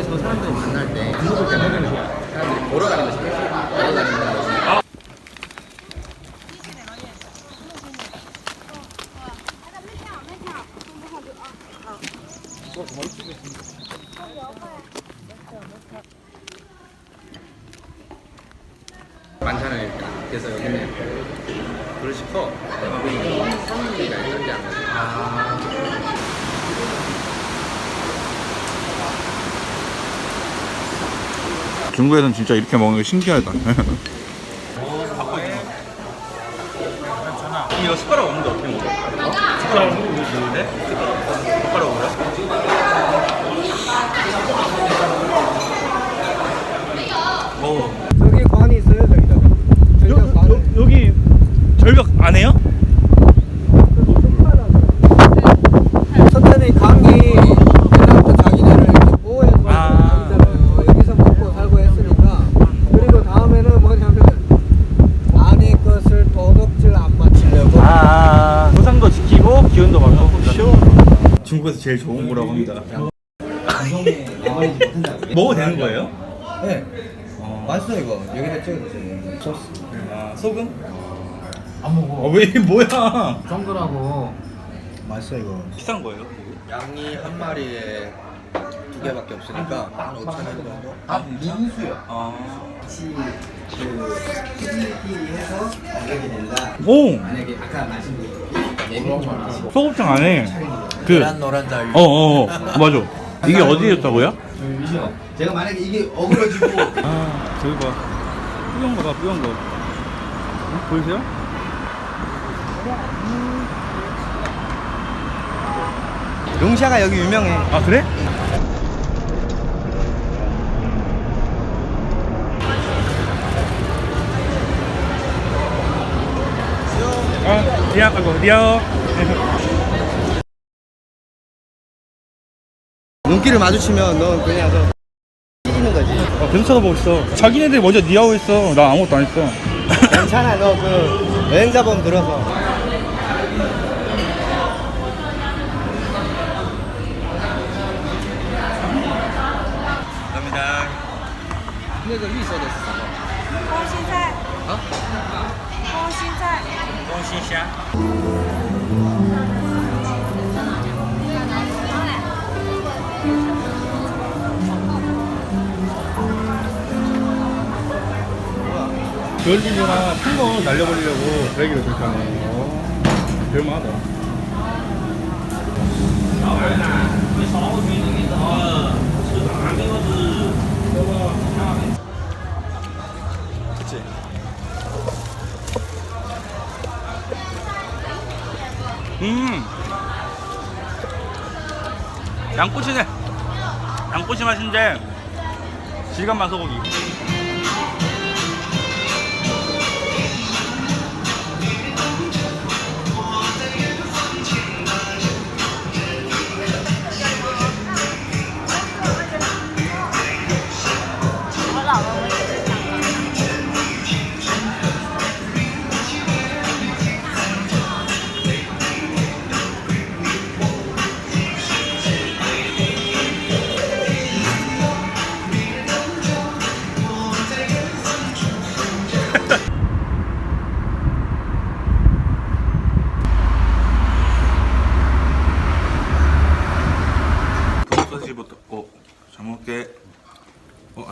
와. 동네에서 사람들 만날 때 대모되는 거야. 사람들이 보러 다니는 거지. 보러 다니는 거지. 만찬을 일단 그래서 여기는 그릇이 커 성인이가 이런데 안 가지 중국에서는 진짜 이렇게 먹는 게 신기하다. 이거 숟가락 없는데 어떻게 먹어? 숟가락 없는데? 숟가락 없어요? 어. 저기 관이 있어요 저기다가 여기 절벽 안 해요? 첫째는 강이 옛날부터 자기네를 이렇게 보호해서 아. 있잖아요 여기서 먹고 살고 했으니까 그리고 다음에는 뭐냐면 안의 것을 도둑질 안 맞추려고 아, 조상도 지키고 기운도 받고 중국에서 제일 좋은 거라고 합니다. 방송에 나와있지 못한다고 먹어도 되는 거예요? 네 맛있어 이거 여기다 찍어주세요 소스 아, 소금? 안 먹어 어, 왜 이게 뭐야? 정글하고 맛있어 이거 비싼 거예요? 양이 한 마리에 두 개밖에 없으니까 15,000원 정도 아 민수요 아. 같이 그 해서 가격이 된다 오! 만약에 아까 말씀드린 소곱창 안에 그, 노란 노란 자유 어, 어, 어, 맞아. 이게 어디였다고요? 제가 만약에 이게 어그러지고 아, 저기 봐. 뿌연 거 봐, 뿌연 거. 어? 보이세요? 용샤가 여기 유명해 아, 그래? 아, 리아, 아이고, 리아. 눈길을 마주치면 넌 그냥 저 찢는 거지 어, 계속 쳐다보고 있어. 자기네들이 먼저 니아오 했어. 나 아무것도 안 했어. 괜찮아 너 그 여행자범 들어서 감사합니다. 근데 그 위에 써져 있어 空心菜。啊？空心菜。东西 虾。 별일이나 큰거 날려버리려고 드래기를 그렇게 하네. 어, 별만하다. 그치? 음! 양꼬치네! 양꼬치 맛인데 질감만 소고기.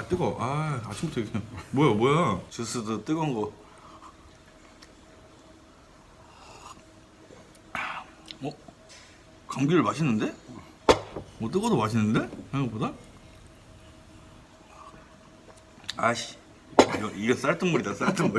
뜨거. 아 아침부터 이게 뭐야 뭐야? 주스도 뜨거운 거. 어, 감귤 맛있는데? 뭐 뜨거도 맛있는데? 생각보다? 아씨, 이거 이거 쌀뜨물이다 쌀뜨물.